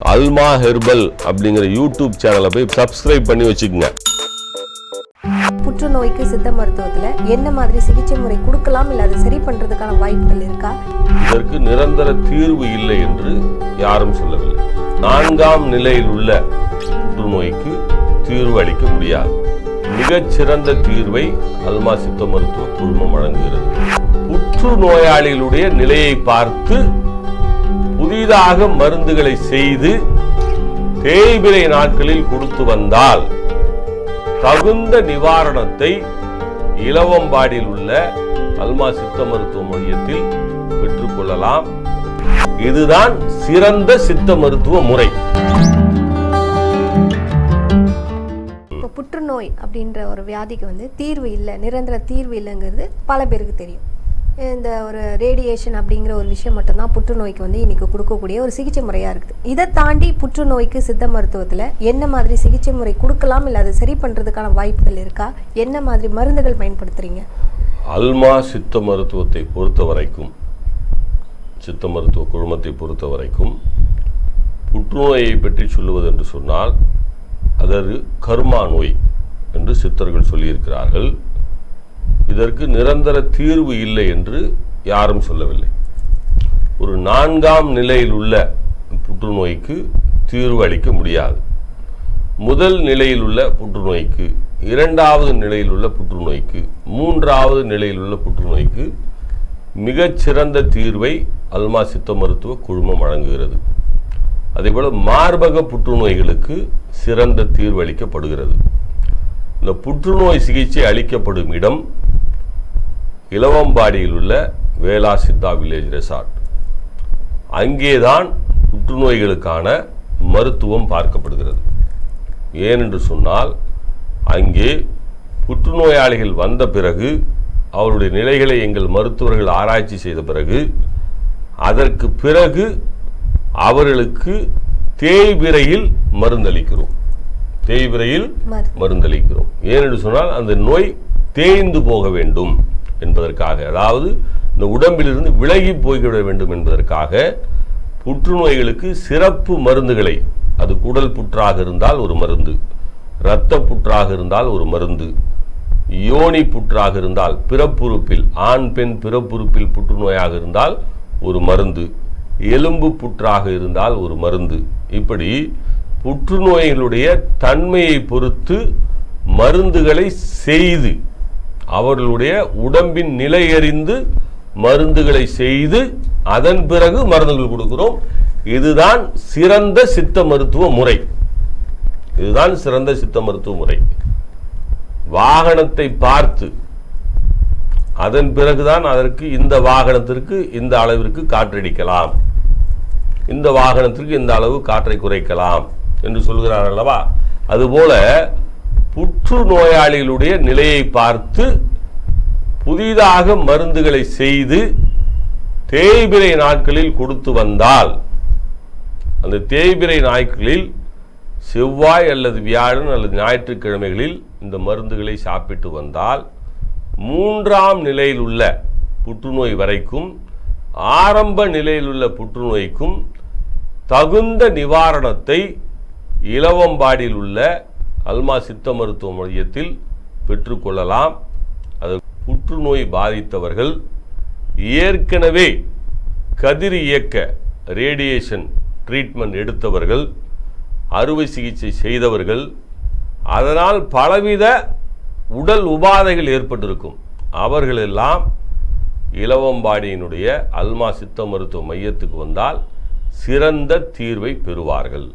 அல்மா herbal அப்படிங்கிற YouTube சேனலை போய் சப்ஸ்கிரைப் பண்ணி வச்சுக்கோங்க. புற்றுநோய்க்கு சித்த மருத்துவத்துல என்ன மாதிரி சிகிச்சை முறை கொடுக்கலாம் இல்ல அதை சரி பண்றதுக்கான வாய்ப்புகள் இருக்கா? இதற்கு நிரந்தர தீர்வு இல்லை என்று யாரும் சொல்லவில்லை. நான்காம் நிலையில் உள்ள புற்றுநோய்க்கு தீர்வு அளிக்க முடியாது. மிகச்சிறந்த தீர்வை அல்மா சித்த மருத்துவ குழுமம் வழங்குகிறது. புற்றுநோயாளிகளுடைய நிலையை பார்த்து புதிதாக மருந்துகளை செய்து தேய்பிரை நாட்களில் கொடுத்து வந்தால் தகுந்த நிவாரணத்தை இலவம்பாடியில் உள்ள அல்மா சித்த மருத்துவ மையத்தில் பெற்றுக்கொள்ளலாம் இதுதான் சிறந்த சித்த மருத்துவ முறை. புற்றுநோய் அப்படின்ற ஒரு வியாதிக்கு வந்து தீர்வு இல்லை நிரந்தர தீர்வு இல்லைங்கிறது பல பேருக்கு தெரியும். இந்த ஒரு ரேடியேஷன் அப்படிங்கிற ஒரு விஷயம் மட்டும்தான் புற்றுநோய்க்கு வந்து இன்னைக்கு கொடுக்கக்கூடிய ஒரு சிகிச்சை முறையாக இருக்குது. இதை தாண்டி புற்றுநோய்க்கு சித்த மருத்துவத்தில் என்ன மாதிரி சிகிச்சை முறை கொடுக்கலாம் இல்லை அதை சரி பண்ணுறதுக்கான வாய்ப்புகள் இருக்கா? என்ன மாதிரி மருந்துகள் பயன்படுத்துறீங்க? அல்மா சித்த மருத்துவத்தை பொறுத்த வரைக்கும் சித்த மருத்துவ குழுமத்தை பொறுத்த வரைக்கும் புற்றுநோயை பற்றி சொல்லுவது என்று சொன்னால் அதற்கு கர்மா நோய் என்று சித்தர்கள் சொல்லியிருக்கிறார்கள். இதற்கு நிரந்தர தீர்வு இல்லை என்று யாரும் சொல்லவில்லை. ஒரு நான்காம் நிலையில் உள்ள புற்றுநோய்க்கு தீர்வு அளிக்க முடியாது. முதல் நிலையில் உள்ள புற்றுநோய்க்கு இரண்டாவது நிலையில் உள்ள புற்றுநோய்க்கு மூன்றாவது நிலையில் உள்ள புற்றுநோய்க்கு மிகச்சிறந்த தீர்வை அல்மா சித்த மருத்துவ குழுமம் வழங்குகிறது. அதேபோல் மார்பக புற்றுநோய்களுக்கு சிறந்த தீர்வு அளிக்கப்படுகிறது. இந்த புற்றுநோய் சிகிச்சை அளிக்கப்படும் இடம் இலவம்பாடியில் உள்ள வேலா சித்தா வில்லேஜ் ரெசார்ட். அங்கேதான் புற்றுநோய்களுக்கான மருத்துவம் பார்க்கப்படுகிறது. ஏனென்று சொன்னால் அங்கே புற்றுநோயாளிகள் வந்த பிறகு அவருடைய நிலைகளை எங்கள் மருத்துவர்கள் ஆராய்ச்சி செய்த பிறகு அதற்கு பிறகு அவர்களுக்கு தேய்பிரையில் மருந்தளிக்கிறோம். தேய்பிரையில் மருந்து. மருந்தளிக்கிறோம். ஏனென்று சொன்னால் அந்த நோய் தேய்ந்து போக வேண்டும். என்பதற்காக அதாவது இந்த உடம்பிலிருந்து விலகி போய்விட வேண்டும் என்பதற்காக புற்றுநோய்களுக்கு சிறப்பு மருந்துகளை அது குடல் புற்றாக இருந்தால் ஒரு மருந்து இரத்த புற்றாக இருந்தால் ஒரு மருந்து யோனி புற்றாக இருந்தால் பிறப்புறுப்பில் ஆண் பெண் பிறப்புறுப்பில் புற்றுநோயாக இருந்தால் ஒரு மருந்து எலும்பு புற்றாக இருந்தால் ஒரு மருந்து. இப்படி புற்றுநோய்களுடைய தன்மையை பொறுத்து மருந்துகளை செய்து அவர்களுடைய உடம்பின் நிலை அறிந்து மருந்துகளை செய்து அதன் பிறகு மருந்துகள் கொடுக்கிறோம். இதுதான் சிறந்த சித்த மருத்துவ முறை. இதுதான் சிறந்த சித்த மருத்துவ முறை. வாகனத்தை பார்த்து அதன் பிறகுதான் அதற்கு இந்த வாகனத்திற்கு இந்த அளவிற்கு காற்றடிக்கலாம். இந்த வாகனத்திற்கு இந்த அளவு காற்றை குறைக்கலாம் என்று சொல்கிறார் அல்லவா? அதுபோல புற்று நோயாளிகளுடைய நிலையை பார்த்து புதிதாக மருந்துகளை செய்து தேய்பிரை நாட்களில் கொடுத்து வந்தால் அந்த தேய்பிரை நாட்களில் செவ்வாய் அல்லது வியாழன் அல்லது ஞாயிற்றுக்கிழமைகளில் இந்த மருந்துகளை சாப்பிட்டு வந்தால் மூன்றாம் நிலையில் உள்ள புற்றுநோய் வரைக்கும் ஆரம்ப நிலையில் உள்ள புற்றுநோய்க்கும் தகுந்த நிவாரணத்தை இலவம்பாடியில் உள்ள அல்மா சித்த மருத்துவ மையத்தில் பெற்றுக்கொள்ளலாம் அது புற்றுநோய் பாதித்தவர்கள் ஏற்கனவே கதிர் இயக்க ரேடியேஷன் ட்ரீட்மெண்ட் எடுத்தவர்கள் அறுவை சிகிச்சை செய்தவர்கள் அதனால் பலவித உடல் உபாதைகள் ஏற்பட்டிருக்கும். அவர்களெல்லாம் இளவம்பாடியினுடைய அல்மா சித்த மருத்துவ மையத்துக்கு வந்தால் சிறந்த தீர்வை பெறுவார்கள்.